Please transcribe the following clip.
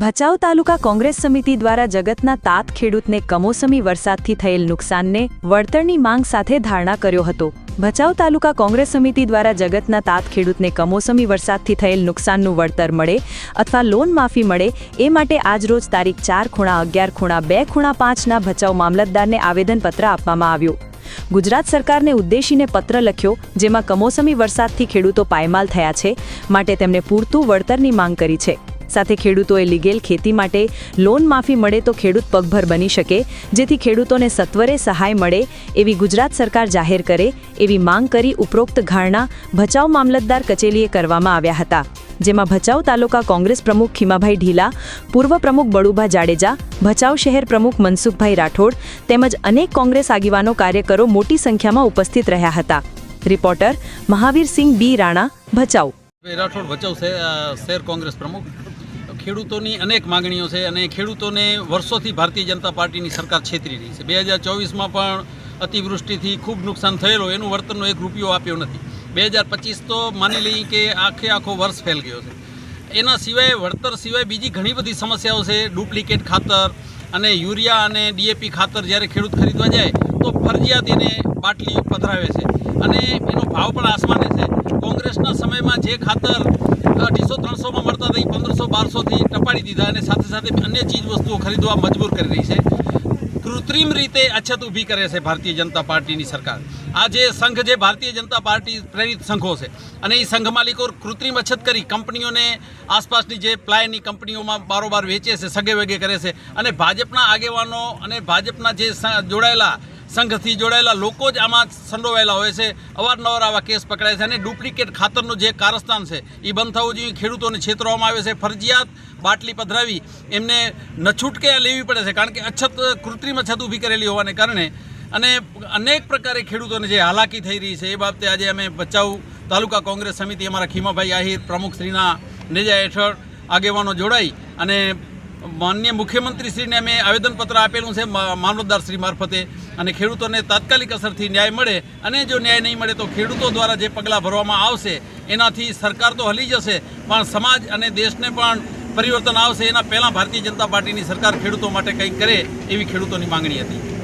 ભચાઉ તાલુકા કોંગ્રેસ સમિતિ દ્વારા જગતના તાત ખેડૂતને કમોસમી વરસાદથી થયેલ નુકસાનને વળતરની માંગ સાથે ધારણા કર્યો હતો. ભચાઉ તાલુકા કોંગ્રેસ સમિતિ દ્વારા જગતના તાત ખેડૂતને કમોસમી વરસાદથી થયેલ નુકસાનનું વળતર મળે અથવા લોન માફી મળે એ માટે આજરોજ તારીખ ચાર ખૂણા અગિયાર ખૂણા બે ખૂણા પાંચના ભચાઉ મામલતદારને આવેદનપત્ર આપવામાં આવ્યું. ગુજરાત સરકારને ઉદ્દેશીને પત્ર લખ્યો, જેમાં કમોસમી વરસાદથી ખેડૂતો પાયમાલ થયા છે, માટે તેમણે પૂરતું વળતરની માંગ કરી છે. સાથે ખેડૂતોએ લીગેલ ખેતી માટે લોન માફી મળે તો ખેડૂત પગભર બની શકે, જેથી ખેડૂતોને સત્વરે સહાય મળે એવી ગુજરાત સરકાર જાહેર કરે એવી માંગ કરી ઉપરોક્ત ઘારણા ભચાઉ મામલતદાર કચેરીએ કરવામાં આવ્યા હતા, જેમાં ભચાઉ તાલુકા કોંગ્રેસ પ્રમુખ ખીમાભાઈ ઢીલા, પૂર્વ પ્રમુખ બળુભા જાડેજા, ભચાઉ શહેર પ્રમુખ મનસુખભાઈ રાઠોડ તેમજ અનેક કોંગ્રેસ આગેવાનો કાર્યકરો મોટી સંખ્યામાં ઉપસ્થિત રહ્યા હતા. Reporter Mahavirsinh B Rana, Bhachau. Rathod, Bhachau શહેર કોંગ્રેસ પ્રમુખ. ખેડૂતોની અનેક માગણીઓ છે અને ખેડૂતોને વર્ષોથી ભારતીય જનતા પાર્ટીની સરકાર છેતરી રહી છે. બે હજાર ચોવીસમાં પણ અતિવૃષ્ટિથી ખૂબ નુકસાન થયેલો, એનું વળતરનો એક રૂપિયો આપ્યો નથી. બે હજાર પચીસ તો માની લઈ કે આખે આખો વર્ષ ફેલ ગયો છે. એના સિવાય, વળતર સિવાય બીજી ઘણી બધી સમસ્યાઓ છે. ડુપ્લિકેટ ખાતર અને યુરિયા અને ડીએપી ખાતર જ્યારે ખેડૂત ખરીદવા જાય, તો ફરજિયાત એને બાટલી પધરાવે છે. અને એનો ભાવ પણ આસમાને છે. કોંગ્રેસના સમયમાં જે ખાતર અઢીસો ત્રણસોમાં મળતા હતા, એ પંદરસો, બારસોથી ટપાડી દીધા અને સાથે સાથે અન્ય ચીજ વસ્તુઓ ખરીદવા મજબૂર કરી રહી છે. કૃત્રિમ રીતે અછત ઊભી કરે છે ભારતીય જનતા પાર્ટીની સરકાર. આ જે સંઘ જે ભારતીય જનતા પાર્ટી પ્રેરિત સંઘો છે. અને એ સંઘ માલિકો કૃત્રિમ અછત કરી કંપનીઓને આસપાસની જે પ્લાયની કંપનીઓમાં બારોબાર વેચે છે, સગે વગે કરે છે. અને ભાજપના આગેવાનો અને ભાજપના જે જોડાયેલા સંઘથી જોડાયેલા લોકો જ આમાં સંડોવાયેલા હોય છે. અવારનવાર આવા કેસ પકડાય છે અને ડુપ્લિકેટ ખાતરનું જે કારસ્તાન છે એ બંધ થવું જોઈએ. ખેડૂતોને છેતરવામાં આવે છે. ફરજિયાત બાટલી પધરાવી એમને ન છૂટકે લેવી પડે છે, કારણ કે અછત, કૃત્રિમ અછત ઊભી કરેલી હોવાને કારણે. અને અનેક પ્રકારે ખેડૂતોને જે હાલાકી થઈ રહી છે, એ બાબતે આજે અમે ભચાઉ તાલુકા કોંગ્રેસ સમિતિ અમારા ખીમાભાઈ આહિર પ્રમુખશ્રીના નેજા હેઠળ આગેવાનો જોડાઈ અને માન્ય મુખ્યમંત્રીશ્રીને અમે આવેદનપત્ર આપેલું છે મામલતદારશ્રી મારફતે. અને ખેડૂતોને તાત્કાલિક અસરથી ન્યાય મળે અને જો ન્યાય નહીં મળે તો ખેડૂતો દ્વારા જે પગલાં ભરવામાં આવશે, એનાથી સરકાર તો હલી જશે, પણ સમાજ અને દેશને પણ પરિવર્તન આવશે. એના પહેલાં ભારતીય જનતા પાર્ટીની સરકાર ખેડૂતો માટે કંઈક કરે એવી ખેડૂતોની માંગણી હતી.